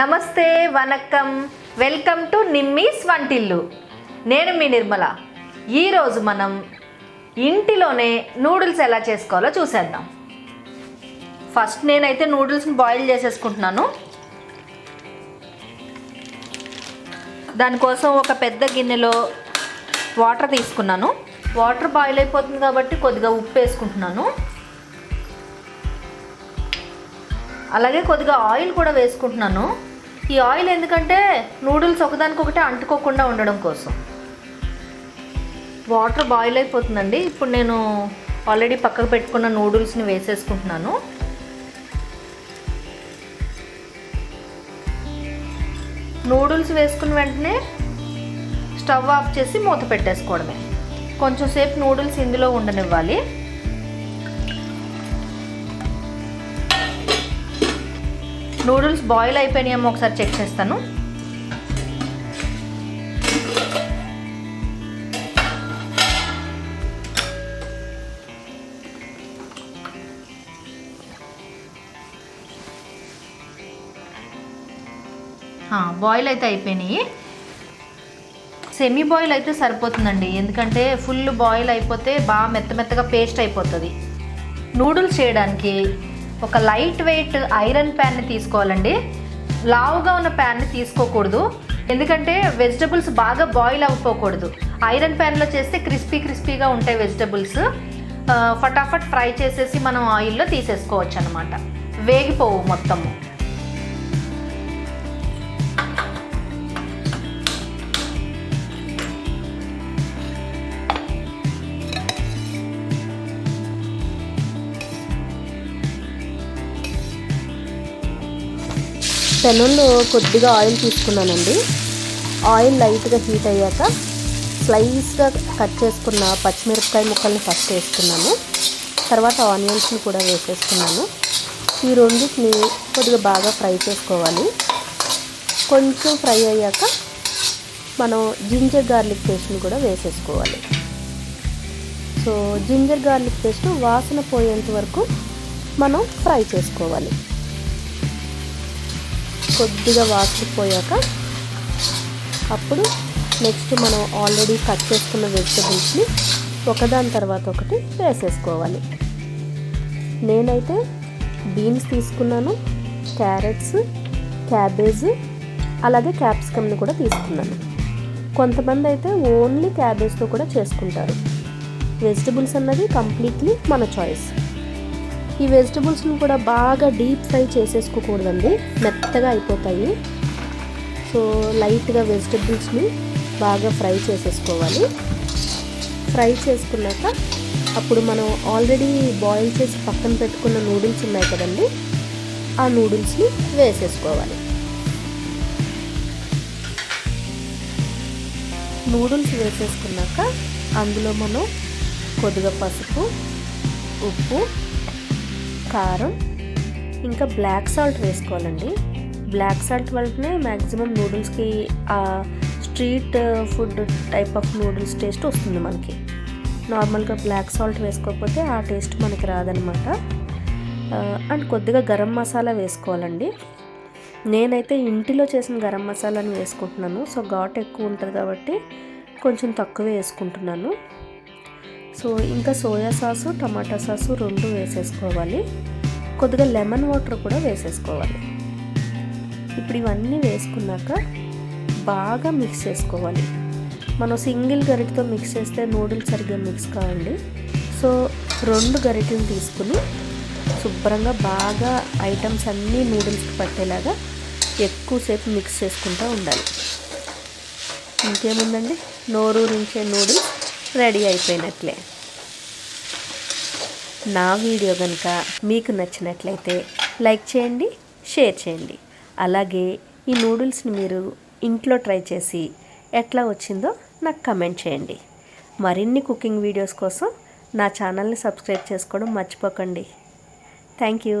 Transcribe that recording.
నమస్తే vanakkam. Welcome to నిమ్మీస్ వంటిల్లు. నేను మీ నిర్మల. ఈరోజు మనం ఇంటిలోనే నూడిల్స్ ఎలా చేసుకోవాలో చూసేద్దాం. ఫస్ట్ నేనైతే నూడిల్స్ని బాయిల్ చేసేసుకుంటున్నాను. దానికోసం ఒక పెద్ద గిన్నెలో వాటర్ తీసుకున్నాను. వాటర్ బాయిల్ అయిపోతుంది కాబట్టి కొద్దిగా ఉప్పు వేసుకుంటున్నాను. అలాగే కొద్దిగా ఆయిల్ కూడా వేసుకుంటున్నాను. ఈ ఆయిల్ ఎందుకంటే నూడిల్స్ ఒకదానికొకటి అంటుకోకుండా ఉండడం కోసం. వాటర్ బాయిల్ అయిపోతుందండి. ఇప్పుడు నేను ఆల్రెడీ పక్కకు పెట్టుకున్న నూడిల్స్ని వేసేసుకుంటున్నాను. నూడిల్స్ వేసుకున్న వెంటనే స్టవ్ ఆఫ్ చేసి మూత పెట్టేసుకోవడమే. కొంచెం సేపు నూడిల్స్ ఇందులో ఉండనివ్వాలి. నూడిల్స్ బాయిల్ అయిపోయినాయేమో ఒకసారి చెక్ చేస్తాను. బాయిల్ అయితే అయిపోయినాయి. సెమీ బాయిల్ అయితే సరిపోతుందండి ఎందుకంటే ఫుల్ బాయిల్ అయిపోతే బాగా మెత్త మెత్తగా పేస్ట్ అయిపోతుంది. నూడిల్స్ చేయడానికి ఒక లైట్ వెయిట్ ఐరన్ ప్యాన్ని తీసుకోవాలండి. లావుగా ఉన్న ప్యాన్ని తీసుకోకూడదు. ఎందుకంటే వెజిటబుల్స్ బాగా బాయిల్ అవ్వకూడదు. ఐరన్ ప్యాన్లో చేస్తే క్రిస్పీ క్రిస్పీగా ఉంటాయి వెజిటబుల్స్. ఫటాఫట్ ఫ్రై చేసేసి మనం ఆయిల్లో తీసేసుకోవచ్చు అనమాట వేగిపోవు మొత్తము. పెనంలో కొద్దిగా ఆయిల్ తీసుకున్నానండి. ఆయిల్ లైట్గా హీట్ అయ్యాక స్లైస్గా కట్ చేసుకున్న పచ్చిమిరపకాయ ముక్కల్ని ఫస్ట్ వేసుకున్నాను. తర్వాత ఆనియన్స్ని కూడా వేసేసుకున్నాను. ఈ రెండింటిని కొద్దిగా బాగా ఫ్రై చేసుకోవాలి. కొంచెం ఫ్రై అయ్యాక మనం జింజర్ గార్లిక్ పేస్ట్ని కూడా వేసేసుకోవాలి. సో జింజర్ గార్లిక్ పేస్ట్ వాసన పోయేంత వరకు మనం ఫ్రై చేసుకోవాలి. కొద్దిగా వాసిపోయాక అప్పుడు నెక్స్ట్ మనం ఆల్రెడీ కట్ చేసుకున్న వెజిటబుల్స్ని ఒకదాని తర్వాత ఒకటి వేసేసుకోవాలి. నేనైతే బీన్స్ తీసుకున్నాను క్యారెట్స్ క్యాబేజ్ అలాగే క్యాప్సికమ్ని కూడా తీసుకున్నాను. కొంతమంది అయితే ఓన్లీ క్యాబేజ్తో కూడా చేసుకుంటారు. వెజిటబుల్స్ అన్నది కంప్లీట్లీ మన చాయిస్ ఈ వెజిటబుల్స్ని కూడా బాగా డీప్ ఫ్రై చేసేసుకోకూడదండి. మెత్తగా అయిపోతాయి. సో లైట్గా వెజిటబుల్స్ని బాగా ఫ్రై చేసేసుకోవాలి. ఫ్రై చేసుకున్నాక అప్పుడు మనం ఆల్రెడీ బాయిల్ చేసి పక్కన పెట్టుకున్న నూడిల్స్ ఉన్నాయి కదండి ఆ నూడిల్స్ని వేసేసుకోవాలి. నూడిల్స్ వేసేసుకున్నాక అందులో మనం కొద్దిగా పసుపు ఉప్పు కారం ఇంకా బ్లాక్ సాల్ట్ వేసుకోవాలండి. బ్లాక్ సాల్ట్ వల్లనే మ్యాక్సిమం నూడిల్స్కి ఆ street food type of noodles taste వస్తుంది మనకి. నార్మల్గా బ్లాక్ సాల్ట్ వేసుకోకపోతే ఆ టేస్ట్ మనకి రాదనమాట. అండ్ కొద్దిగా గరం మసాలా వేసుకోవాలండి. నేనైతే ఇంటిలో చేసిన గరం మసాలాను వేసుకుంటున్నాను. సో ఘాట్ ఎక్కువ ఉంటుంది కాబట్టి కొంచెం తక్కువ వేసుకుంటున్నాను. సో ఇంకా సోయా సాసు టమాటా సాసు రెండు వేసేసుకోవాలి. కొద్దిగా లెమన్ వాటర్ కూడా వేసేసుకోవాలి. ఇప్పుడు ఇవన్నీ వేసుకున్నాక బాగా మిక్స్ చేసుకోవాలి. మనం సింగిల్ గరిటతో మిక్స్ చేస్తే నూడిల్స్ సరిగ్గా మిక్స్ కావండి. సో రెండు గరిటలు తీసుకుని శుభ్రంగా బాగా ఐటమ్స్ అన్నీ నూడిల్స్కి పట్టేలాగా ఎక్కువసేపు మిక్స్ చేసుకుంటూ ఉండాలి. ఇంకేముందండి? నోరూరించే నూడిల్స్. రెడీ అయిపోయినట్లే. నా వీడియో కనుక మీకు నచ్చినట్లయితే లైక్ చేయండి షేర్ చేయండి. అలాగే ఈ నూడిల్స్ని మీరు ఇంట్లో ట్రై చేసి ఎట్లా వచ్చిందో నాకు కమెంట్ చేయండి. మరిన్ని కుకింగ్ వీడియోస్ కోసం నా ఛానల్ని సబ్స్క్రైబ్ చేసుకోవడం మర్చిపోకండి. Thank you.